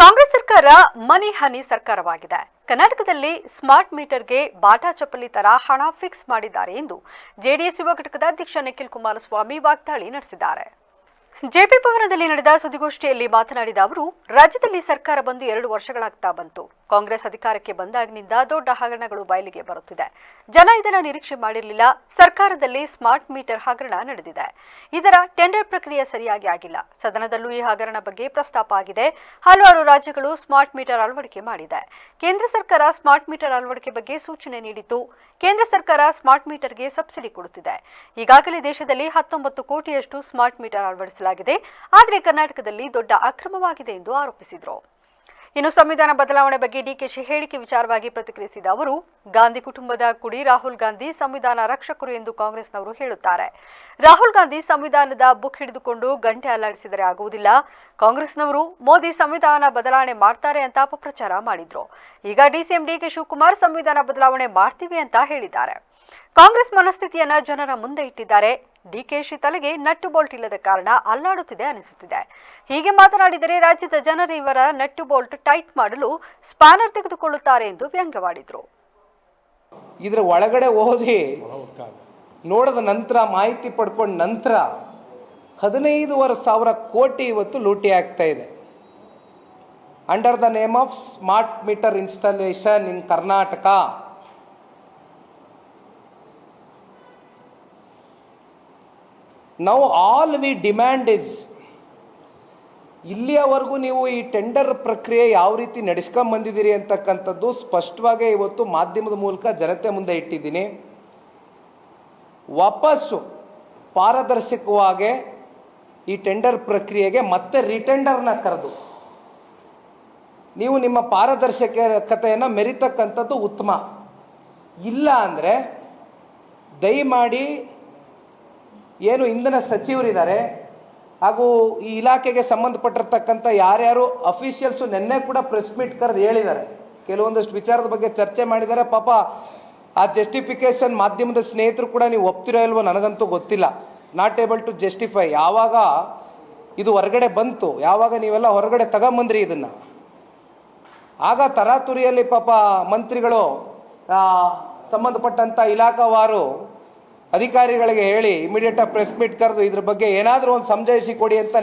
ಕಾಂಗ್ರೆಸ್ ಸರ್ಕಾರ ಮನಿ ಹನಿ ಸರ್ಕಾರವಾಗಿದೆ. ಕರ್ನಾಟಕದಲ್ಲಿ ಸ್ಮಾರ್ಟ್ ಮೀಟರ್ಗೆ ಬಾಟಾ ಚಪ್ಪಲಿ ತರ ಹಣ ಫಿಕ್ಸ್ ಮಾಡಿದ್ದಾರೆ ಎಂದು ಜೆಡಿಎಸ್ ಯುವ ಘಟಕದ ಅಧ್ಯಕ್ಷ ನಿಖಿಲ್ ಕುಮಾರಸ್ವಾಮಿ ವಾಗ್ದಾಳಿ ನಡೆಸಿದ್ದಾರೆ. ಜೆಪಿ ಭವನದಲ್ಲಿ ನಡೆದ ಸುದ್ದಿಗೋಷ್ಠಿಯಲ್ಲಿ ಮಾತನಾಡಿದ ಅವರು, ರಾಜ್ಯದಲ್ಲಿ ಸರ್ಕಾರ ಬಂದು ಎರಡು ವರ್ಷಗಳಾಗ್ತಾ ಬಂತು. ಕಾಂಗ್ರೆಸ್ ಅಧಿಕಾರಕ್ಕೆ ಬಂದಾಗಿನಿಂದ ದೊಡ್ಡ ಹಗರಣಗಳು ಬಯಲಿಗೆ ಬರುತ್ತಿದೆ. ಜನ ಇದನ್ನು ನಿರೀಕ್ಷೆ ಮಾಡಿರಲಿಲ್ಲ. ಸರ್ಕಾರದಲ್ಲಿ ಸ್ಮಾರ್ಟ್ ಮೀಟರ್ ಹಗರಣ ನಡೆದಿದೆ. ಇದರ ಟೆಂಡರ್ ಪ್ರಕ್ರಿಯೆ ಸರಿಯಾಗಿ ಆಗಿಲ್ಲ. ಸದನದಲ್ಲೂ ಈ ಹಗರಣ ಬಗ್ಗೆ ಪ್ರಸ್ತಾಪ ಆಗಿದೆ. ಹಲವಾರು ರಾಜ್ಯಗಳು ಸ್ಮಾರ್ಟ್ ಮೀಟರ್ ಅಳವಡಿಕೆ ಮಾಡಿದೆ. ಕೇಂದ್ರ ಸರ್ಕಾರ ಸ್ಮಾರ್ಟ್ ಮೀಟರ್ ಅಳವಡಿಕೆ ಬಗ್ಗೆ ಸೂಚನೆ ನೀಡಿತು ಕೇಂದ್ರ ಸರ್ಕಾರ ಸ್ಮಾರ್ಟ್ ಮೀಟರ್ಗೆ ಸಬ್ಸಿಡಿ ಕೊಡುತ್ತಿದೆ. ಈಗಾಗಲೇ ದೇಶದಲ್ಲಿ ಹತ್ತೊಂಬತ್ತು ಕೋಟಿಯಷ್ಟು ಸ್ಮಾರ್ಟ್ ಮೀಟರ್ ಅಳವಡಿಸಲಾಗಿದೆ. ಆದರೆ ಕರ್ನಾಟಕದಲ್ಲಿ ದೊಡ್ಡ ಅಕ್ರಮವಾಗಿದೆ ಎಂದು ಆರೋಪಿಸಿದರು. ಇನ್ನು ಸಂವಿಧಾನ ಬದಲಾವಣೆ ಬಗ್ಗೆ ಡಿಕೆಶಿ ಹೇಳಿಕೆ ವಿಚಾರವಾಗಿ ಪ್ರತಿಕ್ರಿಯಿಸಿದ ಅವರು, ಗಾಂಧಿ ಕುಟುಂಬದ ಕುಡಿ ರಾಹುಲ್ ಗಾಂಧಿ ಸಂವಿಧಾನ ರಕ್ಷಕರು ಎಂದು ಕಾಂಗ್ರೆಸ್ನವರು ಹೇಳುತ್ತಾರೆ. ರಾಹುಲ್ ಗಾಂಧಿ ಸಂವಿಧಾನದ ಬುಕ್ ಹಿಡಿದುಕೊಂಡು ಗಂಟೆ ಅಲ್ಲಾಡಿಸಿದರೆ ಆಗುವುದಿಲ್ಲ. ಕಾಂಗ್ರೆಸ್ನವರು, ಮೋದಿ ಸಂವಿಧಾನ ಬದಲಾವಣೆ ಮಾಡ್ತಾರೆ ಅಂತ ಅಪಪ್ರಚಾರ ಮಾಡಿದ್ರು. ಈಗ ಡಿಸಿಎಂ ಡಿಕೆ ಶಿವಕುಮಾರ್ ಸಂವಿಧಾನ ಬದಲಾವಣೆ ಮಾಡ್ತೀವಿ ಅಂತ ಹೇಳಿದ್ದಾರೆ. ಕಾಂಗ್ರೆಸ್ ಮನಸ್ಥಿತಿಯನ್ನ ಜನರ ಮುಂದೆ ಇಟ್ಟಿದ್ದಾರೆ. ಡಿಕೆಶಿ ತಲೆಗೆ ನಟ್ಟು ಬೋಲ್ಟ್ ಇಲ್ಲದ ಕಾರಣ ಅಲ್ಲಾಡುತ್ತಿದೆ ಅನಿಸುತ್ತಿದೆ. ಹೀಗೆ ಮಾತನಾಡಿದರೆ ರಾಜ್ಯದ ಜನರು ಇವರ ನಟ್ಟು ಬೋಲ್ಟ್ ಟೈಟ್ ಮಾಡಲು ಸ್ಪಾನರ್ ತೆಗೆದುಕೊಳ್ಳುತ್ತಾರೆ ಎಂದು ವ್ಯಂಗ್ಯವಾಡಿದರು. ಇದರ ಒಳಗಡೆ ಓದಿ ನೋಡಿದ ನಂತರ, ಮಾಹಿತಿ ಪಡ್ಕೊಂಡ ನಂತರ ಹದಿನೈದುವರೆ ಸಾವಿರ ಕೋಟಿ ಇವತ್ತು ಲೂಟಿ ಆಗ್ತಾ ಇದೆ. Under the name of smart meter installation in Karnataka ನಾವು ಆಲ್ ವಿ ಡಿಮ್ಯಾಂಡ್ ಇಸ್ ಇಲ್ಲಿಯವರೆಗೂ ನೀವು ಈ ಟೆಂಡರ್ ಪ್ರಕ್ರಿಯೆ ಯಾವ ರೀತಿ ನಡೆಸ್ಕೊಂಡ್ ಬಂದಿದ್ದೀರಿ? ಅಂತಕ್ಕಂಥದ್ದು ಸ್ಪಷ್ಟವಾಗಿ ಇವತ್ತು ಮಾಧ್ಯಮದ ಮೂಲಕ ಜನತೆ ಮುಂದೆ ಇಟ್ಟಿದ್ದೀನಿ. ವಾಪಸ್ಸು ಪಾರದರ್ಶಕವಾಗಿ ಈ ಟೆಂಡರ್ ಪ್ರಕ್ರಿಯೆಗೆ ಮತ್ತೆ ರಿಟೆಂಡರ್ನ ಕರೆದು, ನೀವು ನಿಮ್ಮ ಪಾರದರ್ಶಕತೆಯನ್ನು ಮೆರಿತಕ್ಕಂಥದ್ದು ಉತ್ತಮ. ಇಲ್ಲ ಅಂದರೆ ದಯಮಾಡಿ ಏನು ಇಂಧನ ಸಚಿವರಿದ್ದಾರೆ, ಹಾಗೂ ಈ ಇಲಾಖೆಗೆ ಸಂಬಂಧಪಟ್ಟಿರ್ತಕ್ಕಂಥ ಯಾರ್ಯಾರು ಅಫಿಷಿಯಲ್ಸು ನಿನ್ನೆ ಕೂಡ ಪ್ರೆಸ್ ಮೀಟ್ ಕರೆದು ಹೇಳಿದ್ದಾರೆ. ಕೆಲವೊಂದಷ್ಟು ವಿಚಾರದ ಬಗ್ಗೆ ಚರ್ಚೆ ಮಾಡಿದ್ದಾರೆ. ಪಾಪ ಆ ಜಸ್ಟಿಫಿಕೇಶನ್ ಮಾಧ್ಯಮದ ಸ್ನೇಹಿತರು ಕೂಡ ನೀವು ಒಪ್ತಿರೋ ಇಲ್ವೋ ನನಗಂತೂ ಗೊತ್ತಿಲ್ಲ. Not able to justify. ಯಾವಾಗ ಇದು ಹೊರಗಡೆ ಬಂತು, ಯಾವಾಗ ನೀವೆಲ್ಲ ಹೊರಗಡೆ ತಗೊಂಬಂದ್ರಿ ಇದನ್ನು? ಆಗ ತರಾತುರಿಯಲ್ಲಿ ಪಾಪ ಮಂತ್ರಿಗಳು ಸಂಬಂಧಪಟ್ಟಂಥ ಇಲಾಖಾವಾರು ಅಧಿಕಾರಿಗಳಿಗೆ ಹೇಳಿ ಇಮಿಡಿಯೇಟ್ ಆಗಿ ಪ್ರೆಸ್ ಮೀಟ್ ಕರೆದು ಇದ್ರ ಬಗ್ಗೆ ಏನಾದರೂ ಒಂದು ಸಂಜಯಿಸಿ ಕೊಡಿ ಅಂತ